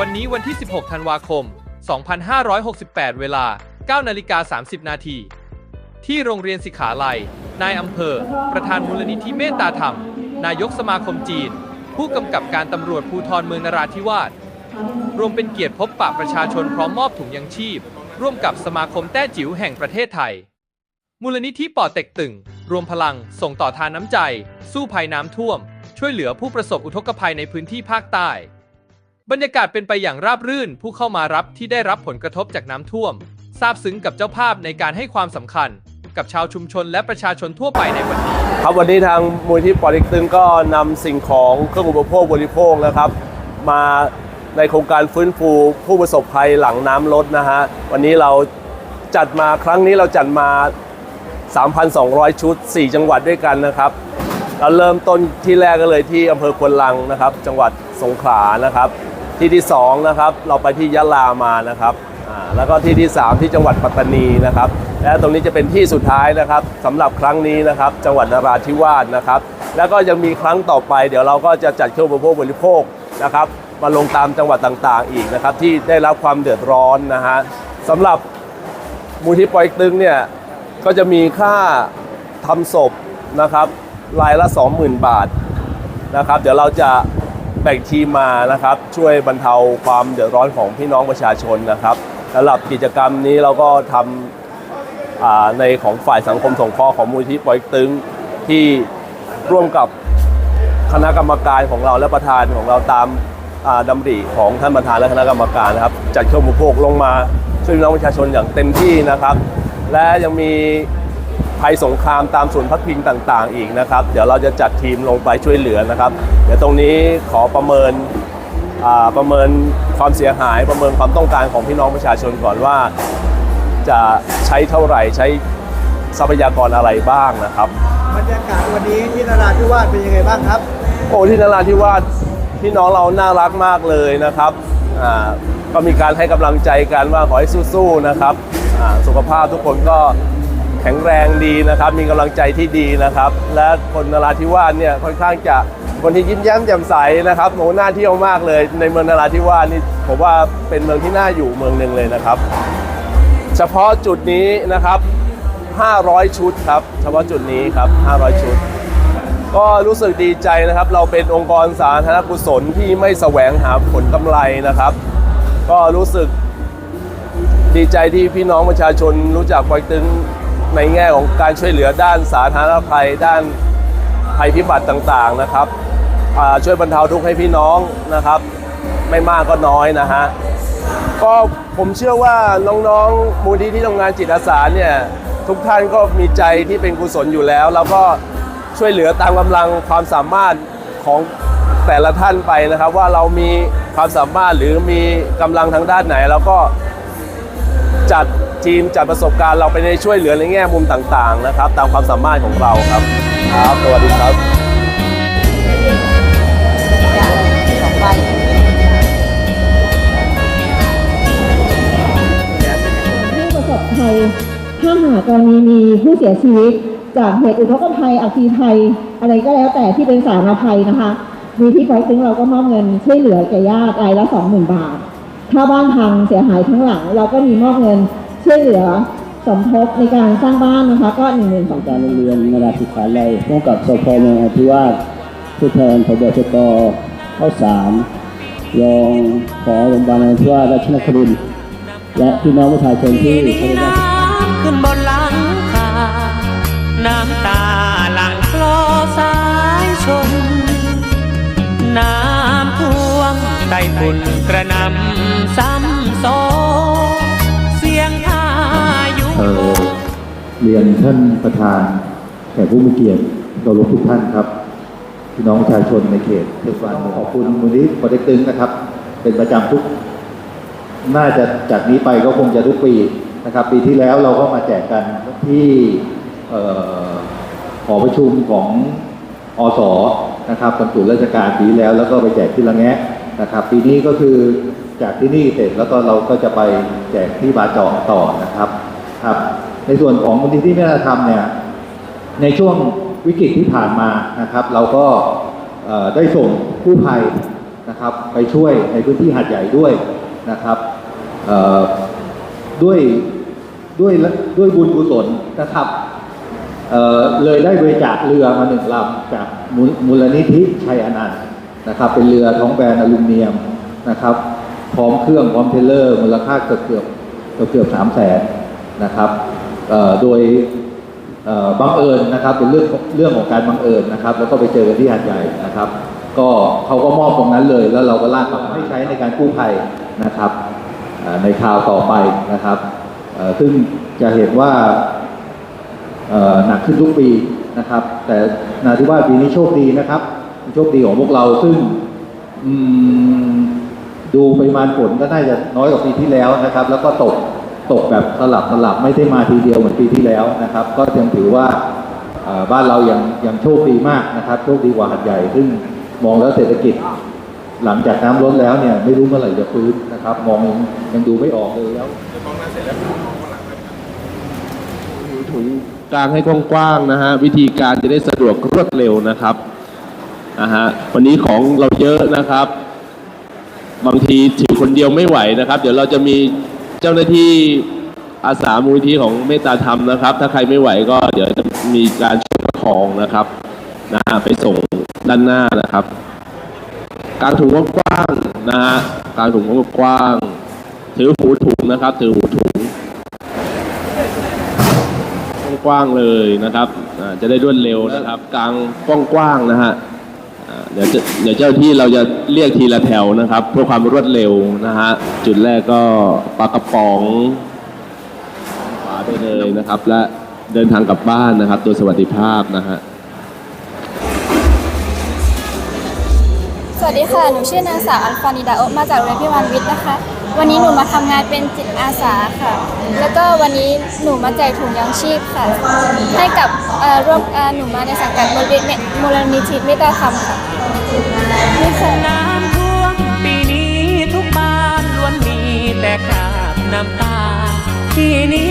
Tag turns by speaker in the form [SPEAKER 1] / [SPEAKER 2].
[SPEAKER 1] วันนี้วันที่ 16 ธันวาคม 2568 เวลา 9 นาฬิกา 30 นาที ที่โรงเรียนสิขาลัย นายอำเภอ ประธานมูลนิธิเมตตาธรรม นายกสมาคมจีน ผู้กำกับการตำรวจภูธรเมืองนราธิวาส รวมเป็นเกียรติพบปะประชาชนพร้อมมอบถุงยังชีพ ร่วมกับสมาคมแต้จิ๋วแห่งประเทศไทย มูลนิธิป่อเต็กตึง รวมพลังส่งต่อทานน้ำใจ สู้ภัยน้ำท่วม ช่วยเหลือผู้ประสบอุทกภัยในพื้นที่ภาคใต้ บรรยากาศเป็นไปอย่างราบรื่น ผู้เข้ามารับที่ได้รับผลกระทบจากน้ำท่วมซาบซึ้งกับเจ้าภาพในการให้ความสำคัญ กับชาวชุมชนและประชาชนทั่วไปในวันนี้
[SPEAKER 2] ครับวันนี้ทางมูลที่ปอเต็กตึงก็นำสิ่งของเครื่องอุปโภคบริโภคนะครับ มาในโครงการฟื้นฟูผู้ประสบภัยหลังน้ำลดนะฮะวันนี้เราจัดมาครั้งนี้เราจัดมา 3,200 ชุด 4 จังหวัดด้วยกันนะครับ เราเริ่มต้นที่แรกก็เลยที่อำเภอควนลังนะครับ จังหวัดสงขลานะครับ ที่ที่2นะครับเราไปที่ยะลามานะครับแล้วก็ที่ที่ 3 ที่จังหวัดปัตตานีนะครับ และตรงนี้จะเป็นที่สุดท้ายนะครับสำหรับครั้งนี้นะครับ จังหวัดนราธิวาสนะครับ แล้วก็ยังมีครั้งต่อไป เดี๋ยวเราก็จะจัดเครื่องอุปโภคบริโภคนะครับมาลงตามจังหวัดต่างๆ อีกนะครับ ที่ได้รับความเดือดร้อนนะฮะสำหรับมูลที่ปอยตึงเนี่ยก็จะมีค่าทำศพนะครับ รายละ 20,000 บาทนะครับ เดี๋ยวเราจะแบ่งทีมมานะครับ ช่วยบรรเทาความเดือดร้อนของพี่น้องประชาชนนะครับสำหรับกิจกรรมนี้เราก็ทำในของฝ่ายสังคมสงเคราะห์ของมูลที่ปอยตึงที่ร่วมกับคณะกรรมการของเราและประธานของเราตามาดำริของท่านประธานและคณะกรรมการนะครับ จัดเครื่องอุปโภคลงมาช่วยน้องประชาชนอย่างเต็มที่นะครับ และยังมี ภัยสงครามตามศูนย์พักพิงต่างๆ อีกนะครับ เดี๋ยวเราจะจัดทีมลงไปช่วยเหลือนะครับ เดี๋ยวตรงนี้ขอประเมินอ่าประเมินความเสียหายประเมินความต้องการของพี่น้องประชาชนก่อนว่าจะใช้เท่าไหร่ใช้ทรัพยากรอะไรบ้างนะครับ
[SPEAKER 3] บรรยากาศวันนี้ที่นราธิวาสเป็นยังไงบ้างครับ
[SPEAKER 2] โอ้ที่นราธิวาสพี่น้องเราน่ารักมากเลยนะครับอ่าก็มีการให้กำลังใจกันว่าขอให้สู้ๆนะครับอ่าสุขภาพทุกคนก็ แข็งแรงดีนะครับ มีกำลังใจที่ดีนะครับ และคนนราธิวาสเนี่ยค่อนข้างจะคนที่ยิ้มแย้มแจ่มใสนะครับโหน่าเที่ยวมากเลย ในเมืองนราธิวาสนี่ผมว่าเป็นเมืองที่น่าอยู่เมืองหนึ่งเลยนะครับ เฉพาะจุดนี้นะครับ 500 ชุดครับ เฉพาะจุดนี้ครับ 500 ชุด ก็รู้สึกดีใจนะครับ เราเป็นองค์กรสาธารณกุศลที่ไม่แสวงหาผลกำไรนะครับ ก็รู้สึกดีใจที่พี่น้องประชาชนรู้จักปอยตึง ในแง่ของการช่วยเหลือด้านสาธารณภัย ด้านภัยพิบัติต่างๆนะครับช่วยบรรเทาทุกข์ให้พี่น้องนะครับ ไม่มากก็น้อยนะฮะก็ผมเชื่อว่าน้องๆมูลที่ที่ทำงานจิตอาสาเนี่ยทุกท่านก็มีใจที่เป็นกุศลอยู่แล้ว แล้วก็ช่วยเหลือตามกำลังความสามารถของแต่ละท่านไปนะครับ ว่าเรามีความสามารถหรือมีกำลังทางด้านไหน แล้วก็ จัดทีมจัดประสบการณ์เราไปในช่วยเหลือในแง่มุมต่างๆนะครับ ตามความสามารถของเราครับครับสวัสดีครับ
[SPEAKER 4] ผู้ประสบภัยถ้าหากกรณีมีผู้เสียชีวิต จากเหตุอุทกภัยอัคคีภัย อะไรก็แล้วแต่ที่เป็นสารภัยนะคะมีที่ไฟตึงเราก็มอบเงินช่วยเหลือแก่ญาติรายละสองหมื่นบาท ถ้าบ้านพังเสียหายทั้งหลัง เราก็มีมอบเงินช่วยเหลือสมทบในการสร้างบ้านนะคะ ก็หนึ่งหมื่นสอง
[SPEAKER 5] การโรงเรียนนราธิวาสไล่ร่วมกับสพเมืองนราธิวาสผู้แทนพบชตเข้าสามรองขอโรงพยาบาลนราธิวาสราชนครินทร์และพี่น้องประชาชนที่เคารพรัก
[SPEAKER 6] น้ำขึ้นบนหลังคาน้ำตาหลั่งคลอสายชนน้ำท่วมไต้ฝุ่นกระนำ เรี
[SPEAKER 7] ยนท่านประธานแขกผู้มีเกียรติเคารพทุกท่านครับพี่น้องประชาชนในเขตเทศบาลขอบคุณมูลนิธิปอเต็กตึงนะครับ เป็นประจำทุก น่าจะจากนี้ไปก็คงจะทุกปีนะครับ ปีที่แล้วเราก็มาแจกกันที่เอ่อหอประชุมของอสนะครับบรรจุราชการปีแล้ว แล้วก็ไปแจกที่ละแงะนะครับ ปีนี้ก็คือจากที่นี่เสร็จแล้วก็เราก็จะไปแจกที่บาเจาะต่อนะครับครับ ในส่วนของมูลนิธิเมตตาธรรมเนี่ยในช่วงวิกฤตที่ผ่านมานะครับ เราก็ได้ส่งกู้ภัยนะครับ ไปช่วยในพื้นที่หาดใหญ่ด้วยนะครับด้วยด้วยด้วยบุญกุศลนะครับเออเลยได้บริจาคเรือมาหนึ่งลำจากมูลนิธิชัยอนันต์นะครับ เป็นเรือท้องแบนอลูมิเนียมนะครับ พร้อมเครื่องพร้อมเทเลอร์มูลค่าเกือบเกือบเกือบสามแสนนะครับ โดยบังเอิญนะครับเป็นเรื่องเรื่องของการบังเอิญนะครับ แล้วก็ไปเจอกันที่หาดใหญ่นะครับ ก็เขาก็มอบตรงนั้นเลยแล้วเราก็ลากกลับมาให้ใช้ในการกู้ภัยนะครับในคราวต่อไปนะครับซึ่งจะเห็นว่าหนักขึ้นทุกปีนะครับ แต่นาทิว่าปีนี้โชคดีนะครับ โชคดีของพวกเราซึ่งดูปริมาณฝนก็น่าจะน้อยกว่าปีที่แล้วนะครับ แล้วก็ตก ตกแบบสลับสลับไม่ได้มาทีเดียวเหมือนปีที่แล้วนะครับ ก็ยังถือว่าเอ่อบ้านเรายังยังโชคดีมากนะครับโชคดีกว่าหัดใหญ่ซึ่งมองแล้วเศรษฐกิจ หลังจากน้ำลดแล้วเนี่ยไม่รู้เมื่อไหร่จะฟื้นนะครับ มองยังยังดูไม่ออกเลยแล้ว
[SPEAKER 2] ถุงกลางให้กว้างๆนะฮะวิธีการจะได้สะดวกรวดเร็วนะครับนะฮะวันนี้ของเราเยอะนะครับ บางทีถือคนเดียวไม่ไหวนะครับ เดี๋ยวเราจะมี เจ้าหน้าที่อาสามูลนิธิของเมตตาธรรมนะครับ ถ้าใครไม่ไหวก็เดี๋ยวจะมีการช่วยประคองนะครับนะฮะไปส่งด้านหน้านะครับกลางถุงกว้างๆนะฮะกลางถุงกว้างๆถือหูถุงนะครับ ถือหูถุงกว้างๆเลยนะครับจะได้รวดเร็วนะครับ กลางกว้างๆนะฮะ ดี๋ยวจะเดี๋ยวเจ้าที่เราจะเรียกทีละแถวนะครับ เพื่อความรวดเร็วนะฮะจุดแรกก็ปลากระป๋องขวาไปเลยนะครับ และเดินทางกลับบ้านนะครับ โดยสวัสดิภาพนะฮะ
[SPEAKER 8] วัสดีค่ะ หนูชื่อนางสาวอัลฟานิดาโอมาจากโรงเรียนพิมานวิทย์นะคะ วันนี้หนูมาทำงานเป็นจิตอาสาค่ะ แล้วก็วันนี้หนูมาแจกถุงยางชีพค่ะ ให้กับร่วมหนูมาในสังกัดมูลนิธิมูลนิธิเมตตาธรรมค่ะนี่ค่ะ
[SPEAKER 6] น้ำท่วมปีนี้ทุกบ้านล้วนมีแต่คราบน้ำตาที่นี้